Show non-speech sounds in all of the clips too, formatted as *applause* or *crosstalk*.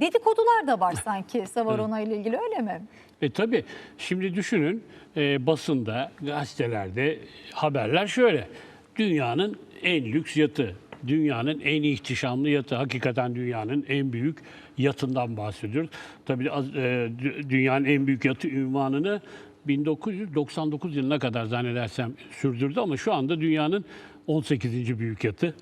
Dedikodular da var sanki Savarona ile ilgili öyle mi? E tabii şimdi düşünün e, basında, gazetelerde haberler şöyle. Dünyanın en lüks yatı, dünyanın en ihtişamlı yatı, hakikaten dünyanın en büyük yatından bahsediyoruz. Tabii e, dü- dünyanın en büyük yatı ünvanını 1999 yılına kadar zannedersem sürdürdü ama şu anda dünyanın 18. büyük yatı.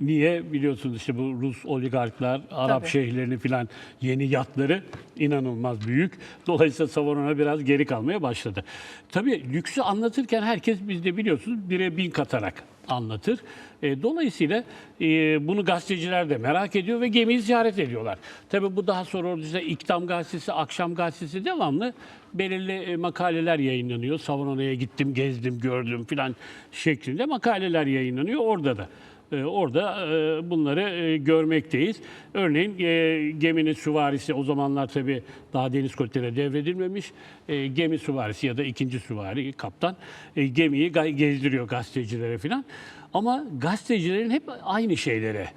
Niye? Biliyorsunuz işte bu Rus oligarklar, Arap Tabii. şehirlerini filan yeni yatları inanılmaz büyük. Dolayısıyla Savarona biraz geri kalmaya başladı. Tabii lüksü anlatırken herkes bizde biliyorsunuz bire bin katarak anlatır. E, dolayısıyla e, bunu gazeteciler de merak ediyor ve gemiyi ziyaret ediyorlar. Tabii bu daha sonra orada işte İktam Gazetesi, Akşam Gazetesi devamlı belirli e, makaleler yayınlanıyor. Savarona'ya gittim, gezdim, gördüm filan şeklinde makaleler yayınlanıyor orada da. E, Orada e, bunları e, görmekteyiz. Örneğin e, geminin süvarisi o zamanlar tabii daha deniz kuvvetlerine devredilmemiş. Gemi süvarisi ya da ikinci süvari kaptan gemiyi gezdiriyor gazetecilere falan. Ama gazetecilerin hep aynı şeylere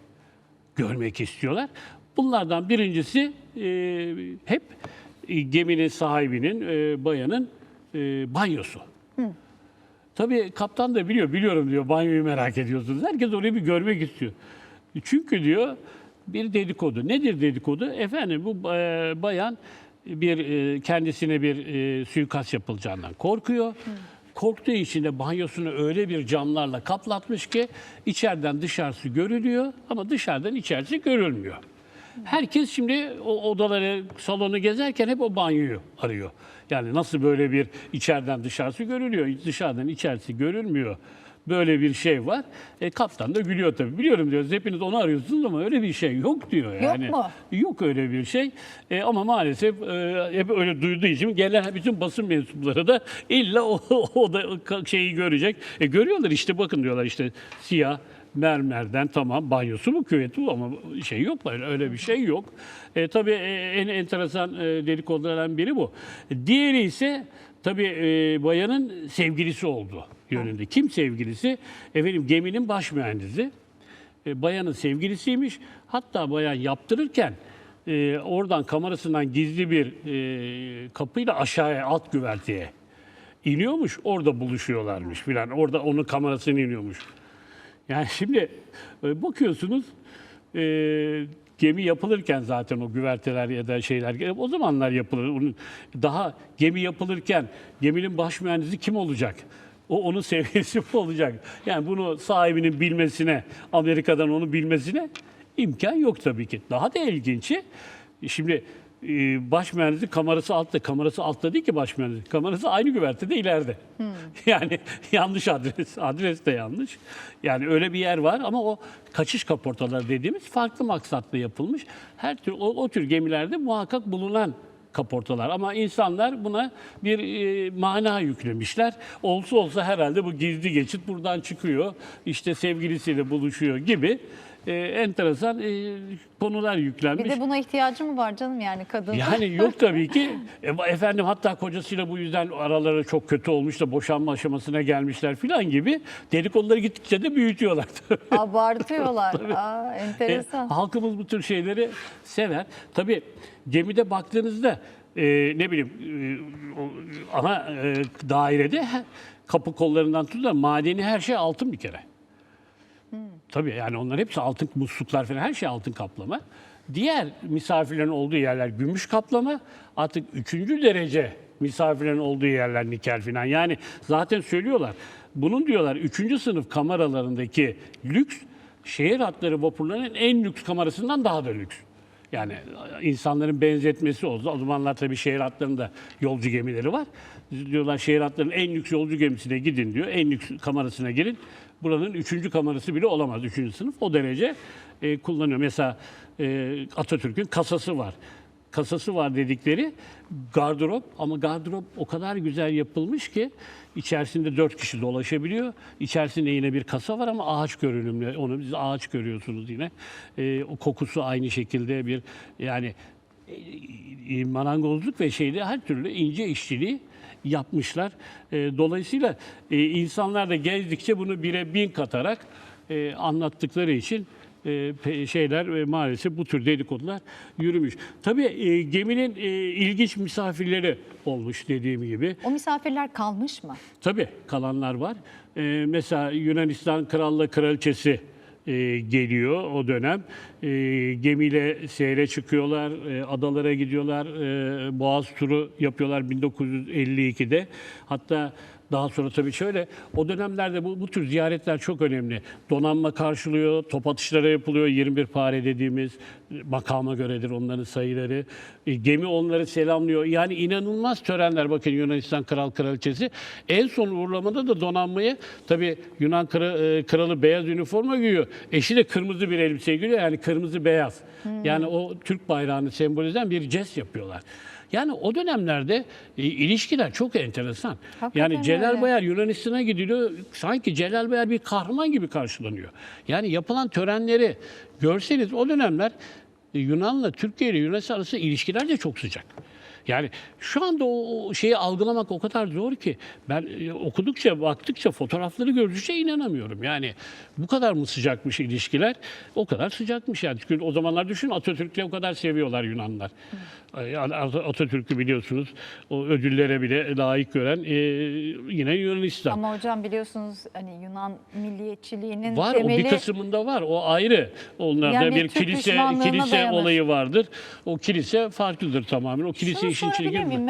görmek istiyorlar. Bunlardan birincisi hep geminin sahibinin, bayanın banyosu. Tabii kaptan da biliyor, biliyorum diyor banyoyu merak ediyorsunuz. Herkes orayı bir görmek istiyor. Çünkü diyor bir dedikodu. Nedir dedikodu? Efendim bu e, bayan bir e, kendisine bir e, suikast yapılacağından korkuyor. Korktuğu için de banyosunu öyle bir camlarla kaplatmış ki içeriden dışarısı görülüyor ama dışarıdan içerisi görülmüyor. Herkes şimdi o odaları, salonu gezerken hep o banyoyu arıyor. Yani nasıl böyle bir içeriden dışarısı görülüyor, dışarıdan içerisi görülmüyor. Böyle bir şey var. E, kaptan da gülüyor tabii. Biliyorum diyoruz hepiniz onu arıyorsunuz ama öyle bir şey yok diyor. Yani. mu? Yok öyle bir şey. E, ama maalesef e, hep öyle duyduğu için gelen bütün basın mensupları da illa o, *laughs* o da şeyi görecek. E, görüyorlar işte bakın diyorlar işte siyah mermerden tamam banyosu mu küveti bu ama şey yok öyle, öyle bir şey yok. E, tabii e, en enteresan e, dedikodulardan biri bu. Diğeri ise tabii e, bayanın sevgilisi oldu yönünde. Kim sevgilisi? Efendim geminin baş mühendisi. E, bayanın sevgilisiymiş. Hatta bayan yaptırırken e, oradan kamerasından gizli bir e, kapıyla aşağıya alt güverteye iniyormuş. Orada buluşuyorlarmış filan. Orada onun kamerasını iniyormuş. Yani şimdi e, bakıyorsunuz e, gemi yapılırken zaten o güverteler ya da şeyler o zamanlar yapılır. Daha gemi yapılırken geminin baş mühendisi kim olacak? O onun *laughs* seviyesi mi olacak? Yani bunu sahibinin bilmesine, Amerika'dan onu bilmesine imkan yok tabii ki. Daha da ilginci. Şimdi e, baş mühendisi kamerası altta. Kamerası altta değil ki baş mühendisi. Kamerası aynı güvertede ileride. *laughs* Yani yanlış adres. Adres de yanlış. Yani öyle bir yer var ama o kaçış kaportaları dediğimiz farklı maksatla yapılmış. Her tür o, o tür gemilerde muhakkak bulunan kaportalar. Ama insanlar buna bir e, mana yüklemişler. Olsa olsa herhalde bu gizli geçit buradan çıkıyor. İşte sevgilisiyle buluşuyor gibi e, enteresan e, konular yüklenmiş. Bir de buna ihtiyacı mı var canım yani kadın? Yani yok *laughs* tabii ki. E, efendim hatta kocasıyla bu yüzden araları çok kötü olmuş da boşanma aşamasına gelmişler filan gibi dedikoduları gittikçe de büyütüyorlar. *laughs* Abartıyorlar. Aa, E, enteresan. halkımız bu tür şeyleri sever. Tabii gemide baktığınızda e, ne bileyim e, ana e, dairede kapı kollarından tutun da madeni her şey altın bir kere. Tabii yani onlar hepsi altın musluklar falan her şey altın kaplama. Diğer misafirlerin olduğu yerler gümüş kaplama. Artık üçüncü derece misafirlerin olduğu yerler nikel falan. Yani zaten söylüyorlar. Bunun diyorlar üçüncü sınıf kameralarındaki lüks şehir hatları vapurlarının en lüks kamerasından daha da lüks. Yani insanların benzetmesi oldu. O zamanlar tabii şehir hatlarında yolcu gemileri var. Diyorlar şehir hatlarının en lüks yolcu gemisine gidin diyor. En lüks kamerasına girin. Buranın üçüncü kamerası bile olamaz. Üçüncü sınıf. O derece e, kullanıyor. Mesela e, Atatürk'ün kasası var. Kasası var dedikleri gardırop ama gardırop o kadar güzel yapılmış ki içerisinde dört kişi dolaşabiliyor. İçerisinde yine bir kasa var ama ağaç görünümlü. Onu biz ağaç görüyorsunuz yine. E, o kokusu aynı şekilde bir yani e, marangozluk ve şeyde her türlü ince işçiliği yapmışlar. E, dolayısıyla e, insanlar da gezdikçe bunu bire bin katarak e, anlattıkları için e, şeyler ve maalesef bu tür dedikodular yürümüş. Tabii e, geminin e, ilginç misafirleri olmuş dediğim gibi. O misafirler kalmış mı? Tabii kalanlar var. Ee, mesela Yunanistan Krallığı Kraliçesi e, geliyor o dönem. E, gemiyle seyre çıkıyorlar, e, adalara gidiyorlar, e, Boğaz turu yapıyorlar 1952'de. Hatta daha sonra tabii şöyle, o dönemlerde bu, bu tür ziyaretler çok önemli. Donanma karşılıyor, top atışları yapılıyor, 21 pare dediğimiz makama göredir onların sayıları. E, gemi onları selamlıyor. Yani inanılmaz törenler bakın Yunanistan Kral Kraliçesi. En son uğurlamada da donanmayı, tabii Yunan kra- e, kralı beyaz üniforma giyiyor. Eşi de kırmızı bir elbise giyiyor, yani kırmızı beyaz. Yani o Türk bayrağını sembolize eden bir jest yapıyorlar. Yani o dönemlerde e, ilişkiler çok enteresan. Hakikaten yani Celal öyle. Bayar Yunanistan'a gidiliyor. Sanki Celal Bayar bir kahraman gibi karşılanıyor. Yani yapılan törenleri görseniz o dönemler e, Yunan'la Türkiye ile Yunanistan arasında ilişkiler de çok sıcak. Yani şu anda o o şeyi algılamak o kadar zor ki ben e, okudukça, baktıkça, fotoğrafları gördükçe inanamıyorum. Yani bu kadar mı sıcakmış ilişkiler? O kadar sıcakmış yani. Çünkü o zamanlar düşün Atatürk'le o kadar seviyorlar Yunanlar. Yani Atatürk'ü biliyorsunuz o ödüllere bile layık gören e, yine Yunanistan. Ama hocam biliyorsunuz hani Yunan milliyetçiliğinin Var o temeli bir kısmında var. O ayrı. Onlarda Yani bir Türk kilise kilise dayanır. olayı vardır. O kilise farklıdır tamamen. O kilise Şunu işin içine miyim?